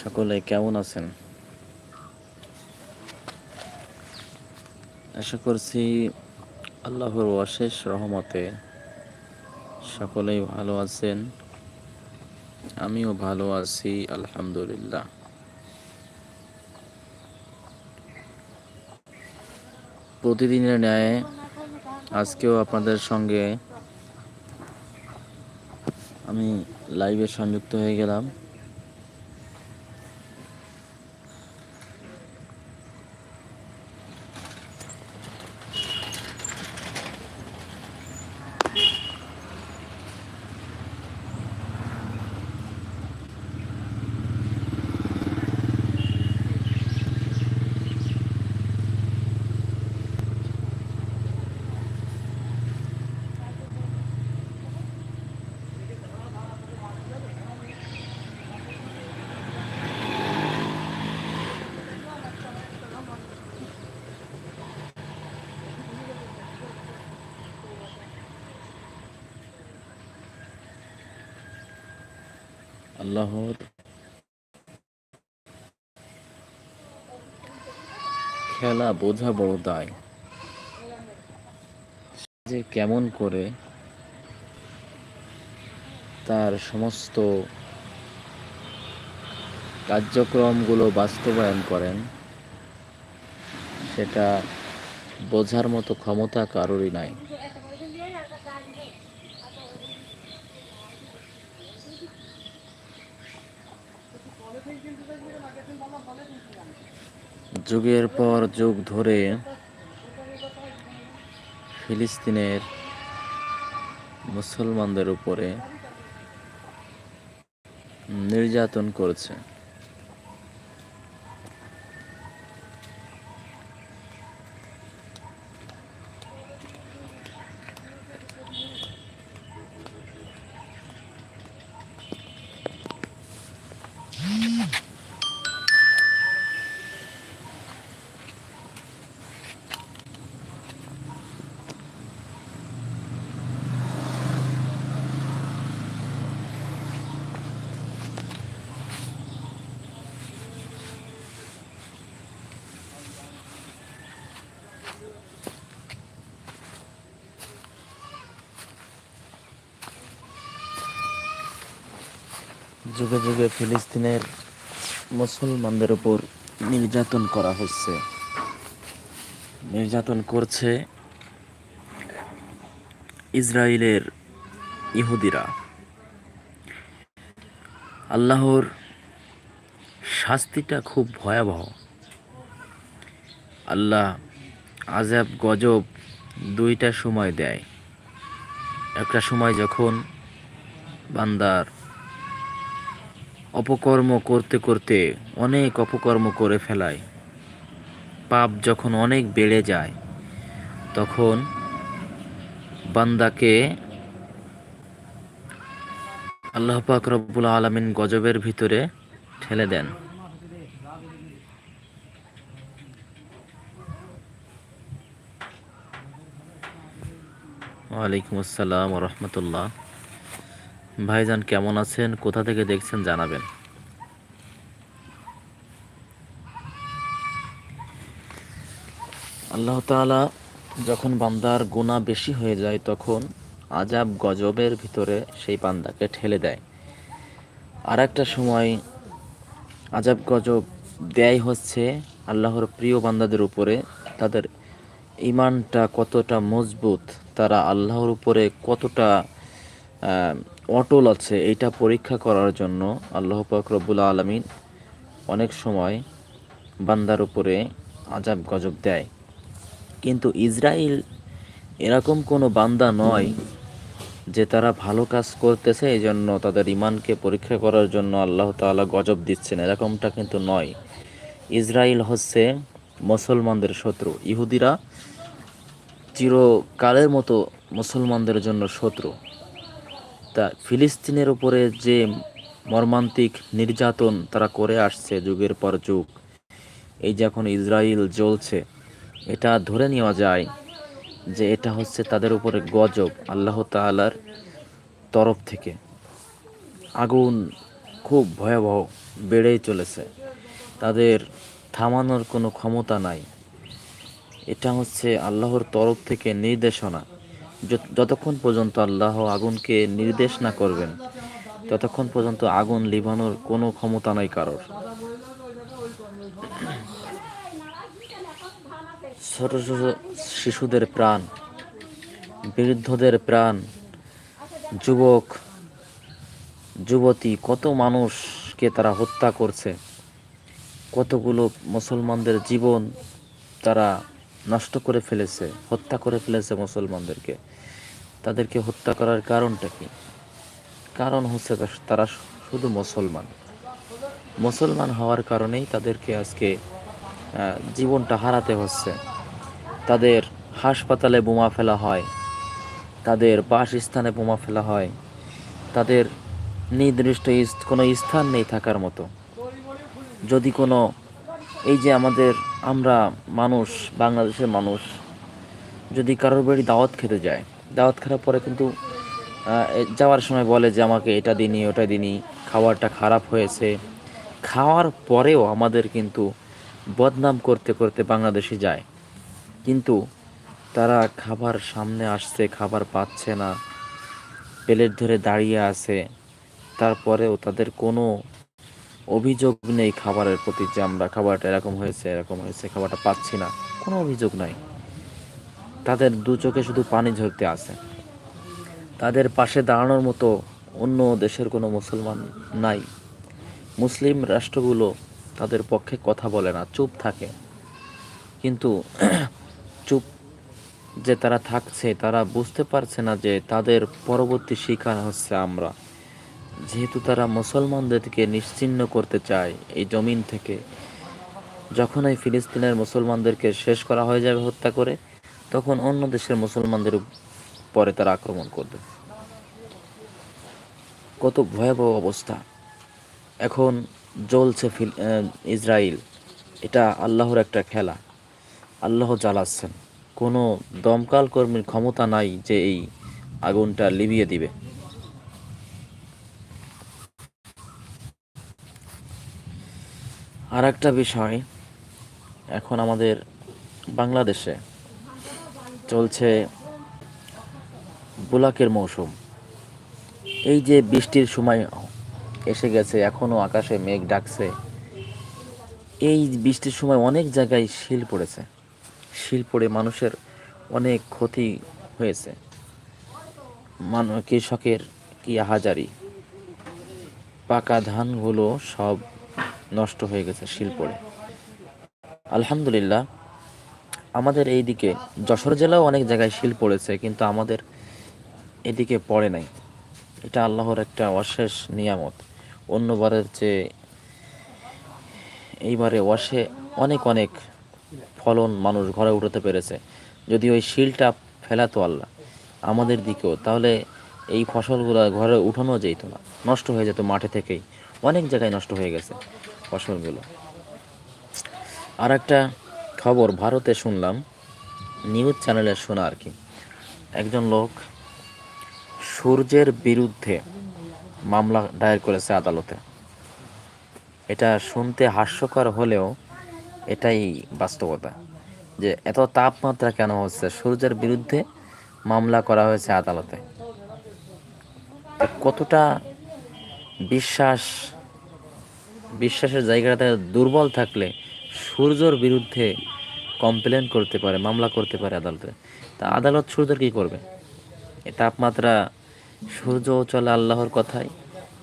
সকলে কেমন আছেন? আশা করছি আল্লাহর অশেষ রহমতে সকলেই ভালো আছেন। আমিও ভালো আছি, আলহামদুলিল্লাহ। প্রতিদিনের ন্যায় আজকেও আপনাদের সঙ্গে আমি লাইভে সংযুক্ত হয়ে গেলাম। আল্লাহর খেলা বোঝা বড় দায়। যে কেমন করে তার সমস্ত কার্যক্রমগুলো বাস্তবায়ন করেন, সেটা বোঝার মতো ক্ষমতা কারোরই নাই। যুগের পর যুগ ধরে ফিলিস্তিনের মুসলমানদের উপরে নির্যাতন করেছে। যুগে যুগে ফিলিস্তিনের মুসলমানদের উপর নির্যাতন করা হচ্ছে। নির্যাতন করছে ইসরায়েলের ইহুদিরা। আল্লাহর শাস্তিটা খুব ভয়াবহ। আল্লাহ আজাব গজব দুইটা সময় দেয়। একটা সময় যখন বান্দার অপকর্ম করতে করতে অনেক অপকর্ম করে ফেলায়। পাপ যখন অনেক বেড়ে যায়, তখন বান্দাকে আল্লাহ পাক রব্বুল আলমিন গজবের ভিতরে ঠেলে দেন। ওয়ালাইকুম আসসালাম রহমতুল্লাহ। ভাইজান কেমন আছেন? কোথা থেকে দেখছেন জানাবেন। আল্লাহ তাআলা যখন বান্দার গুণা বেশি হয়ে যায়, তখন আজাব গজবের ভিতরে সেই বান্দাকে ঠেলে দেয়। আর একটা সময় আজাব গজব দেয় হচ্ছে আল্লাহর প্রিয় বান্দাদের উপরে। তাদের ইমানটা কতটা মজবুত, তারা আল্লাহর উপরে কতটা অটল আছে এটা পরীক্ষা করার জন্য আল্লাহ পাক রব্বুল আলমিন অনেক সময় বান্দার উপরে আজাব গজব দেয়। কিন্তু ইসরায়েল এরকম কোনো বান্দা নয় যে তারা ভালো কাজ করতেছে এই জন্য তাদের ইমানকে পরীক্ষা করার জন্য আল্লাহ তাআলা গজব দিচ্ছেন, এরকমটা কিন্তু নয়। ইসরায়েল হচ্ছে মুসলমানদের শত্রু, ইহুদিরা চিরকালের মতো মুসলমানদের জন্য শত্রু। তা ফিলিস্তিনের উপরে যে মর্মান্তিক নির্যাতন তারা করে আসছে যুগের পর যুগ, এই যে এখন ইসরায়েল জ্বলছে, এটা ধরে নেওয়া যায় যে এটা হচ্ছে তাদের উপরে গজব আল্লাহ তাআলার তরফ থেকে। আগুন খুব ভয়াবহ বেড়েই চলেছে। তাদের থামানোর কোনো ক্ষমতা নাই। এটা হচ্ছে আল্লাহর তরফ থেকে নির্দেশনা। যতক্ষণ পর্যন্ত আল্লাহ আগুনকে নির্দেশ না করবেন, ততক্ষণ পর্যন্ত আগুন লিভানোর কোনো ক্ষমতা নাই কারোর। ছোট ছোট শিশুদের প্রাণ, বৃদ্ধদের প্রাণ, যুবক, যুবতী, কত মানুষকে তারা হত্যা করছে, কতগুলো মুসলমানদের জীবন তারা নষ্ট করে ফেলেছে, হত্যা করে ফেলেছে মুসলমানদেরকে। তাদেরকে হত্যা করার কারণটা কি? কারণ হচ্ছে তারা শুধু মুসলমান। মুসলমান হওয়ার কারণেই তাদেরকে আজকে জীবনটা হারাতে হচ্ছে। তাদের হাসপাতালে বোমা ফেলা হয়, তাদের বাসস্থানে বোমা ফেলা হয়, তাদের নির্দিষ্ট কোনো স্থান নেই থাকার মতো। যদি কোনো, এই যে আমাদের আমরা মানুষ, বাংলাদেশের মানুষ, যদি কারোর বাড়ি দাওয়াত খেতে যায় দাওয়াত খাওয়ার পরে কিন্তু যাওয়ার সময় বলে যে আমাকে এটা দিনই, ওটা দিনই, খাবারটা খারাপ হয়েছে। খাওয়ার পরেও আমাদের কিন্তু বদনাম করতে করতে বাংলাদেশে যায়। কিন্তু তারা খাবার সামনে আসছে, খাবার পাচ্ছে না প্লেট ধরে দাঁড়িয়ে আছে। তারপরেও তাদের কোনো অভিযোগ নেই খাবারের প্রতি যে আমরা খাবারটা এরকম হয়েছে এরকম হয়েছে, খাবারটা পাচ্ছি না। কোনো অভিযোগ নাই। তাদের দু চোখে শুধু পানি ঝরতে আসে তাদের পাশে দাঁড়ানোর মতো অন্য দেশের কোনো মুসলমান নাই। মুসলিম রাষ্ট্রগুলো তাদের পক্ষে কথা বলে না, চুপ থাকে। কিন্তু চুপ যে তারা থাকছে, তারা বুঝতে পারছে না যে তাদের পরবর্তী শিকার হচ্ছে আমরা। যেহেতু তারা মুসলমানদেরকে নিশ্চিহ্ন করতে চায় এই জমিন থেকে, যখন এই ফিলিস্তিনের মুসলমানদেরকে শেষ করা হয়ে যাবে হত্যা করে, তখন অন্য দেশের মুসলমানদের পরে তারা আক্রমণ করবে। কত ভয়াবহ অবস্থা। এখন জ্বলছে ইসরায়েল এটা আল্লাহর একটা খেলা। আল্লাহ জ্বালাচ্ছেন। কোনো দমকাল কর্মীর ক্ষমতা নাই যে এই আগুনটা লিভিয়ে দিবে। আর একটা বিষয় এখন আমাদের বাংলাদেশে চলছে বুলাকের মৌসুম। এই যে বৃষ্টির সময় এসে গেছে এখনও আকাশে মেঘ ডাকছে, এই বৃষ্টির সময় অনেক জায়গায় শিল পড়েছে। শিল পড়ে মানুষের অনেক ক্ষতি হয়েছে। মানুষ কৃষকের কি আহাজারি পাকা ধানগুলো সব নষ্ট হয়ে গেছে শিল আলহামদুলিল্লাহ, আমাদের এই দিকে যশোর জেলাও অনেক জায়গায় শিল পড়েছে, কিন্তু আমাদের এদিকে পড়ে নাই। এটা আল্লাহর একটা অশেষ নিয়ামত। অন্যবারের চেয়ে এইবারে অশে অনেক অনেক ফলন মানুষ ঘরে উঠাতে পেরেছে। যদি ওই শিলটা ফেলাতো আল্লাহ আমাদের দিকেও, তাহলে এই ফসলগুলো ঘরে উঠানো যেত না, নষ্ট হয়ে যেত মাঠে থেকেই। অনেক জায়গায় নষ্ট হয়ে গেছে। ফসলগুলো আর একটা খবর ভারতে শুনলাম, নিউজ চ্যানেলে শোনা আর কি। একজন লোক সূর্যের বিরুদ্ধে মামলা দায়ের করেছে আদালতে। এটা শুনতে হাস্যকর হলেও এটাই বাস্তবতা, যে এত তাপমাত্রা কেন হচ্ছে? সূর্যের বিরুদ্ধে মামলা করা হয়েছে আদালতে। কতটা বিশ্বাস বিশ্বাসের জায়গাটা দুর্বল থাকলে সূর্যর বিরুদ্ধে কমপ্লেন করতে পারে, মামলা করতে পারে আদালতে। তা আদালত সূর্যের কী করবে? তাপমাত্রা সূর্য চলে আল্লাহর কথাই,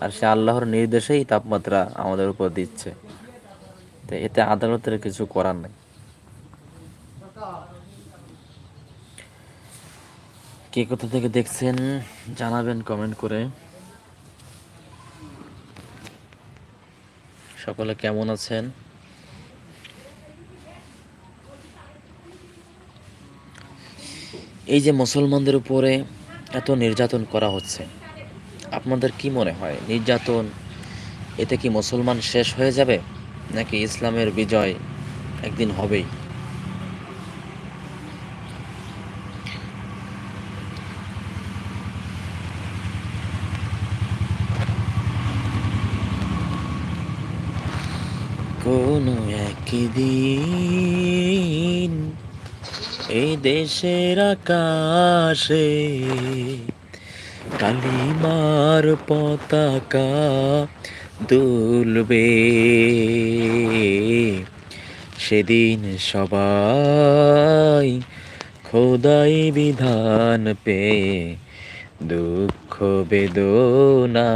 আর সে আল্লাহর নির্দেশেই তাপমাত্রা আমাদের উপর দিচ্ছে। তো এতে আদালতের কিছু করার নেই। কে কোথা থেকে দেখছেন জানাবেন কমেন্ট করে। সকলে কেমন আছেন? এই যে মুসলমানদের উপরে এত নির্যাতন করা হচ্ছে, আপনাদের কি মনে হয়? নির্যাতন, এতে কি মুসলমান শেষ হয়ে যাবে? নাকি ইসলামের বিজয় একদিন হবেই? কোনো একদিন এই দেশের আকাশে কালিমার পতাকা দুলবে। সেদিন সবাই খোদাই বিধান পেয়ে দুঃখ বেদনা